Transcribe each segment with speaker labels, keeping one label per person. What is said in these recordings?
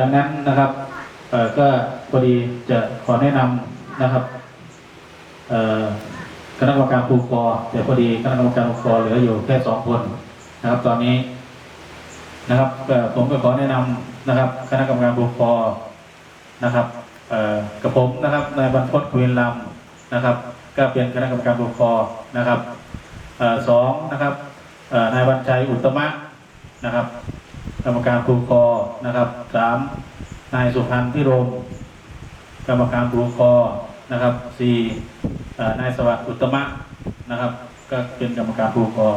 Speaker 1: ดังนั้นนะครับก็พอดีจะขอแนะนำนะครับคณะกรรมการครูกอแต่พอดีคณะกรรมการครูกอเหลืออยู่แค่สองคนนะครับ ตอนนี้นะครับผมก็ขอแนะนำนะครับ คณะกรรมการครูกอนะครับกับผมนะครับนายบรรพตคุวินลำนะครับ ก็เป็นคณะกรรมการครูกอนะครับสองนะครับนายวันชัยอุตมะนะครับ กรรมการครูกอนะครับสามนายสุพันธ์พิรมกรรมการครูกอนะครับสี่เอ่อนายสวัสดิ์อุตตมะนะครับ ก็เป็นกรรมการครูกอ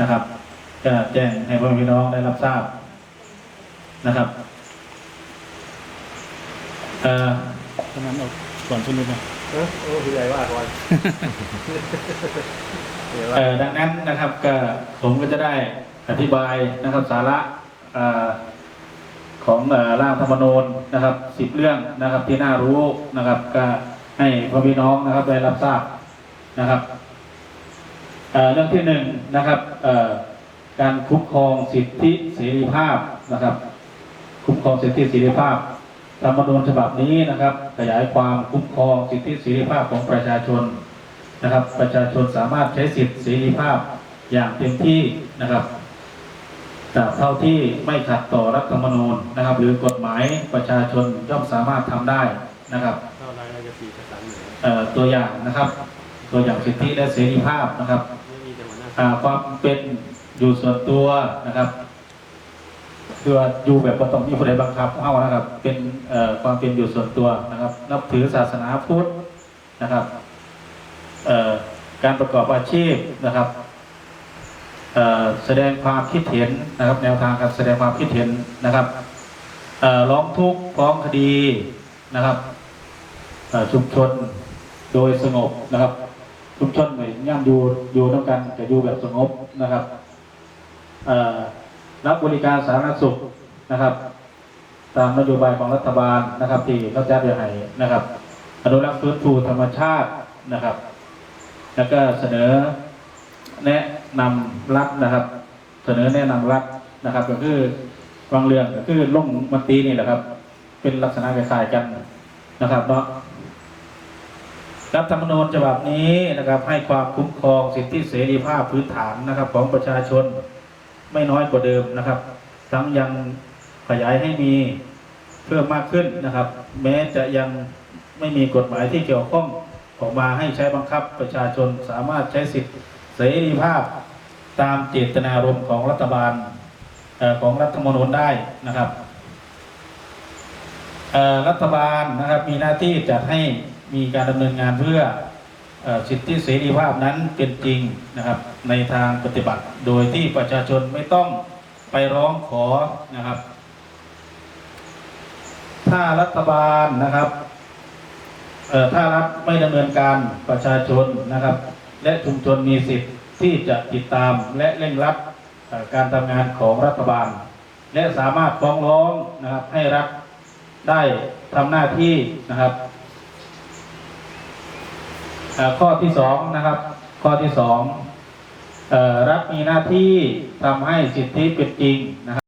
Speaker 1: นะครับก็แจ้งให้พ่อแม่พี่น้องได้รับทราบนะครับเอ่อ
Speaker 2: ฉะนั้นเอาก่อนชนุดนะ
Speaker 3: เออโอ้คืออะไรว่าก่อนคืออะไรว่า
Speaker 1: เอ่อดังนั้นนะครับก็ผมก็จะได้อธิบายนะครับสาระเอ่อ ของร่างธรรมนูญนะครับสิบเรื่องนะครับที่น่ารู้นะครับก็ให้พ่อพี่น้องนะครับได้รับทราบนะครับเรื่องที่หนึ่งนะครับการคุ้มครองสิทธิเสรีภาพนะครับ คุ้มครองสิทธิเสรีภาพธรรมนูญฉบับนี้นะครับ ขยายความคุ้มครองสิทธิเสรีภาพของประชาชนนะครับ ประชาชนสามารถใช้สิทธิเสรีภาพอย่างเต็มที่นะครับ เท่าที่ไม่ขัดต่อรัฐธรรมนูญนะครับ หรือกฎหมายประชาชนย่อมสามารถทำได้นะครับ
Speaker 3: เท่าไรเราจะสี่ประสานเหนือ
Speaker 1: เอ่อตัวอย่างนะครับ ตัวอย่างสิทธิและเสรีภาพนะครับ
Speaker 3: ไม่มีแต่หัวหน้า
Speaker 1: อ่าความเป็นอยู่ส่วนตัวนะครับคือว่าอยู่แบบประตองมีผู้ใดบังคับเอานะครับ เป็นเอ่อความเป็นอยู่ส่วนตัวนะครับ นับถือศาสนาพุทธนะครับเอ่อการประกอบอาชีพนะครับเอ่อ แสดงความคิดเห็นนะครับแนวทางการแสดงความคิดเห็นนะครับร้องทุกข์ฟ้องคดีนะครับชุมชนโดยสงบนะครับ ชุมชนเนี่ยย่ำอยู่อยู่ต้องกันแต่อยู่แบบสงบนะครับรับบริการสาธารณสุขนะครับ ตามนโยบายของรัฐบาลนะครับ ที่เขาจัดไว้ให้นะครับอนุรักษ์ฟื้นฟูธรรมชาตินะครับ แล้วก็เสนอแนะ นำรัฐนะครับ เสนอแนะนำรัฐนะครับ ก็คือวางเรื่องก็คือลงมันตีนี่แหละครับ เป็นลักษณะคล้ายๆกันนะครับเนาะรัฐธรรมนูญฉบับนี้นะครับ ให้ความคุ้มครองสิทธิเสรีภาพพื้นฐานนะครับ ของประชาชนไม่น้อยกว่าเดิมนะครับ ทั้งยังขยายให้มีเพิ่มมากขึ้นนะครับ แม้จะยังไม่มีกฎหมายที่เกี่ยวข้องออกมาให้ใช้บังคับประชาชนสามารถใช้สิทธิเสรีภาพ ตามเจตนารมณ์ของรัฐบาลออของรัฐมนูญได้นะครับรัฐบาลนะครับมีหน้าที่จัดให้มีการดำเนินงานเพื่ออสิทธิเสรีภาพนั้นเป็นจริงนะครับในทางปฏิบัติ โดยที่ประชาชนไม่ต้องไปร้องขอนะครับ ถ้ารัฐบาลนะครับถ้ารัฐไม่ดำเนินการประชาชนนะครับ และชุมชนมีสิทธิ ที่จะติดตามและเร่งรัดการทำงานของรัฐบาล และสามารถฟ้องร้องนะครับให้รัฐได้ทำหน้าที่นะครับข้อที่สองนะครับ ข้อที่สองรัฐมีหน้าที่ทำให้สิทธิเป็นจริงนะครับ